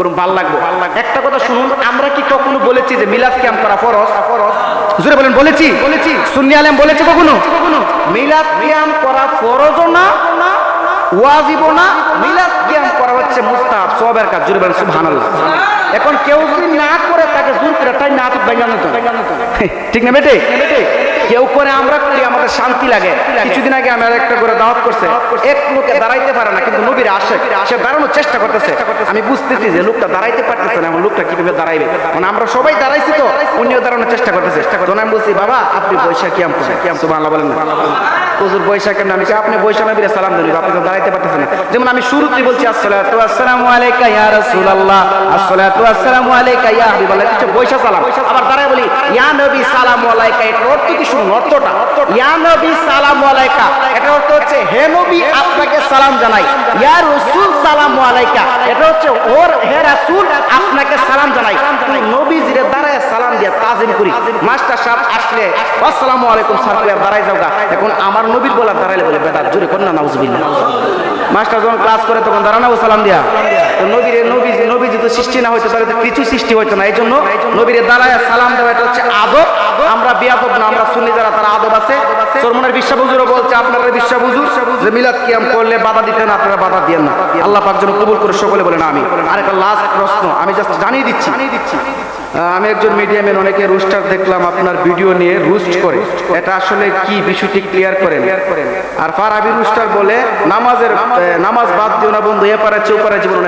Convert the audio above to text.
করুন, ভালো লাগবে। একটা কথা শুনুন, আমরা কি কখনো বলেছি যে মিলাদ ক্যাম্প করা ফরজ? হুজুরে বলেন, বলেছি। বলেছি। সুন্নি আলেম বলেছি কখনো? মিলাদ ক্যাম্প করা ফরজও না, ওয়াজিবও না। মিলাদ ক্যাম্প করা হচ্ছে মুস্তাহাব সবের কাজ। জুড়ে বলেন, সুবহানাল্লাহ। এখন কেউ যদি না করে, তাকে জোর করে তাই না ঠিক না বেটে বেটে? কেউ করে আমরা করি আমাদের শান্তি লাগে। কিছুদিন আগে আমি একটা করে দাওয়াত করছে। এক লোকে দাঁড়াইতে পারে না কিন্তু নবীর আসে সে দাঁড়ানোর চেষ্টা করতেছে। আমি বুঝতেছি যে লোকটা দাঁড়াইতে পারতেছে না এখন লোকটা কীভাবে দাঁড়াইবে? মানে আমরা সবাই দাঁড়াইছি তো উনিও দাঁড়ানোর চেষ্টা করতেছে। তখন আমি বলছি বাবা আপনি বৈশাখ কিয়াম করেন কিয়াম সুবহানাল্লাহ বলেন না। হুজুর বৈশাখ কেমন আমি আপনি বৈশাখ নবীর সালাম দিন আপনি তো দাঁড়াইতে পারতেছেন না। যেমন আমি শুরুতেই বলছি আসসালাতু আসসালামু আলাইকা ইয়া রাসূলুল্লাহ। আসসালাতু আসসালামু আলাইকা ইয়া হাবিবাল্লাহ হচ্ছে বৈশাখ সালাম। আবার দাঁড়ায় বলি সালামু আলাইকা, এটা অর্থ কি শুনুন, অর্থটা? ইয়া নবী সালামু আলাইকা অর্থ হচ্ছে, হে নবী, আপনাকে সালাম জানাই। ইয়া সালামু আলাইকা, এটা হচ্ছে, ওর হে আপনাকে সালাম জানাই। দাঁড়ায় সালাম দিয়ে তাজিম করি। মাস্টার সাহেব আসলে, আসসালামু আলাইকুম স্যার দাঁড়াই। এখন আমার নবীর বলা দাঁড়াইলে বলে, বেদাত, জোরে নাউজুবিল্লাহ। মাস্টার যখন ক্লাস করে তখন দাঁড়ানো সালাম দিয়া। নবীর নবী নবী যদি সৃষ্টি না হইতো তাহলে কিছু সৃষ্টি হইতো না। এই জন্য নবীর দাঁড়ায় সালাম দেওয়া এটা হচ্ছে আদব। আমরা বিয়াদব না, আমরা শুনি যারা, তারা আদব আছে। চরমনের বিশ্বাবুজুরও বলছে, আপনারা বিশ্বাবুজুর যে মিলাদ কিয়াম করলে বাধা দিতেন, আপনারা বাধা দিয়েন না। আল্লাহ পাক যেন কবুল করে সকলে বলেন আমি আর একটা লাস্ট প্রশ্ন, আমি জাস্ট জানিয়ে দিচ্ছি। জানিয়ে দিচ্ছি আমি একজন মিডিয়ামের অনেকে রুস্টার দেখলাম আপনার ভিডিও নিয়ে রুস্ট করে। এটা আসলে কি বিষয়টি ক্লিয়ার করেন? আর ফারাবি রুস্টার বলে, নামাজের নামাজ বাদ দিও না বন্ধু এ পারে চেউ পারে জীবন